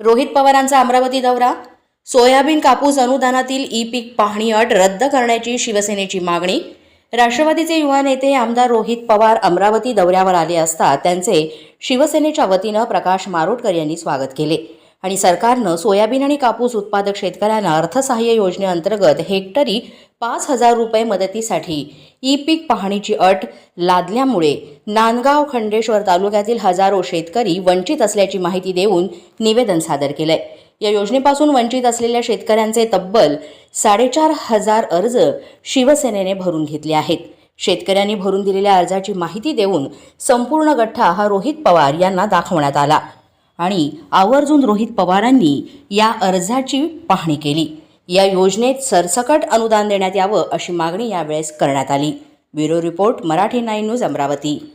रोहित पवारांचा अमरावती दौरा सोयाबीन कापूस अनुदानातील ई पीक पाहणी अट रद्द करण्याची शिवसेनेची मागणी राष्ट्रवादीचे युवा नेते आमदार रोहित पवार अमरावती दौऱ्यावर आले असता त्यांचे शिवसेनेच्या वतीनं प्रकाश मारोटकर यांनी स्वागत केले. आणि सरकारनं सोयाबीन आणि कापूस उत्पादक शेतकऱ्यांना अर्थसहाय्य योजनेअंतर्गत हेक्टरी पाच हजार रुपये मदतीसाठी ई पीक पाहणीची अट लादल्यामुळे नांदगाव खंडेश्वर तालुक्यातील हजारो शेतकरी वंचित असल्याची माहिती देऊन निवेदन सादर केलंय. या योजनेपासून वंचित असलेल्या शेतकऱ्यांचे तब्बल साडेचार हजार अर्ज शिवसेनेने भरून घेतले आहेत. शेतकऱ्यांनी भरून दिलेल्या अर्जाची माहिती देऊन संपूर्ण गठ्ठा हा रोहित पवार यांना दाखवण्यात आला. आणि आवर्जून रोहित पवारांनी या अर्जाची पाहणी केली. या योजनेत सरसकट अनुदान देण्यात यावं अशी मागणी यावेळेस करण्यात आली. Bureau report Marathi nine news Amravati.